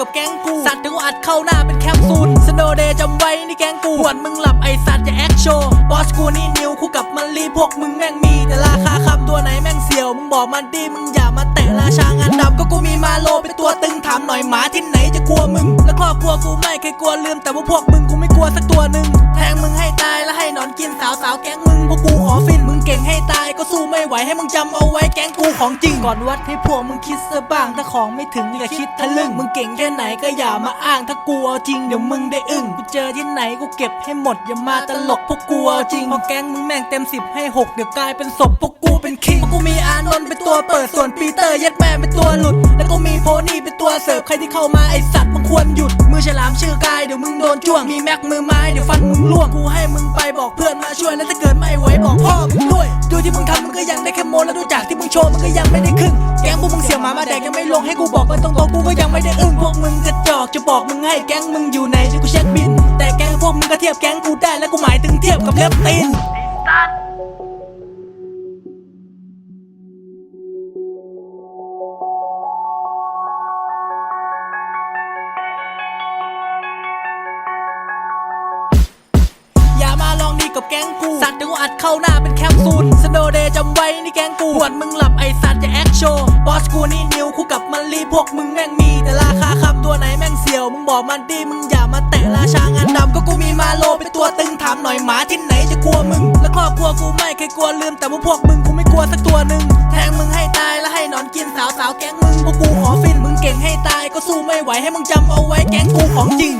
กับแก๊งกู สัตว์ถึงอัดเข้าหน้าเป็นแคปซูลสโนเดย์จำไว้นี่แก๊งกูหวนมึงหลับไอสัตว์จะแอคโชว์บอสกูนี่นิวคู่กับมันรีพวกมึงแม่งมี แต่ราคาคำตัวไหนแม่งเสียว มึงบอกมันดีมึงอย่ามาแตะราชางานามหน่อยหมาที่ไหนจะกลัวมึง และครอบครัวกูไม่เคยกลัวลืม แต่ว่าพวกมึงกูไม่กลัวสักตัวหนึ่งแทงมึงให้ตายแล้วให้หนอนกินสาวสาวๆแก๊งมึงพวกกูขอฟินมึงเก่งให้ตายก็สู้ไม่ไหวให้มึงจำเอาไว้แก๊งกูของจริงก่อนวัดให้พวกมึงคิดซะบ้างถ้าของไม่ถึงอย่าคิดทะลึ่งมึงเก่งแค่ไหนก็อย่ามาอ้างถ้ากูเอาจริงเดี๋ยวมึงได้อึ้งกูเจอที่ไหนกูเก็บให้หมดอย่ามาตลกพวกกูเอาจริงพอแก๊งมึงแม่งเต็มสิบให้หกเดี๋ยวกลายเป็นศพพวกกูเป็นคิงพวกกูมีอานนท์เป็นตัวเปิดส่วนปีเตอร์เย็ดแม่เป็นตัวหลุดแล้วก็มี โพนี่เป็นตัวเสิร์ฟใครที่เข้ามาไอสัตว์มึงควรหยุด มือฉลามชื่อกายเดี๋ยวมึงโดนจ้วง มีแม็กมือไม้เดี๋ยวฟันมึงล่วง กูให้มึงไปบอกเพื่อนมาช่วยแล้วถ้าเกิดไม่ไหวบอกพ่อมึงด้วยดูที่มึงทำมึงก็ยังได้แค่โมแล้วดูจากที่มึงโชว์มึงก็ยังไม่ได้ครึ่งแก๊งพวกมึงเสียหมามาแดกยังไม่ลงให้กูบอกกันตรงๆกูก็ยังไม่ได้อึ้งพวกมึงกระจอกจะบอกมึงให้แก๊งมึงอยู่ไหนจะกูเช็คบิน แต่แก๊งพวกมึงก็เทียบแก๊งกูได้แล้วกูหมายถึงเทียบกับเล็บตีน กับแก๊งกู สัตว์เดี๋ยวกูอัดเข้าหน้าเป็นแคปซูลสโนเดย์จำไว้นี่แก๊งกูหวนมึงหลับไอสัตว์อย่าแอคโชว์บอสกูนี่นิวคู่กับมันรีพวกมึงแม่งมี แต่ราคาคำตัวไหนแม่งเสียว มึงบอกมันดีมึงอย่ามาแตะราชางานดำก็กูมีมาโลเป็นตัวตึงถามหน่อยหมาที่ไหนจะกลัวมึง และครอบครัวกูไม่เคยกลัวลืมแต่ว่าพวกมึงกูไม่กลัวสักตัวหนึ่งแทงมึงให้ตายแล้วให้นอนกินสาวสาวๆแก๊งมึงพวกกูขอฟินมึงเก่งให้ตายก็สู้ไม่ไหวให้มึงจำเอาไว้แก๊งกูของจริง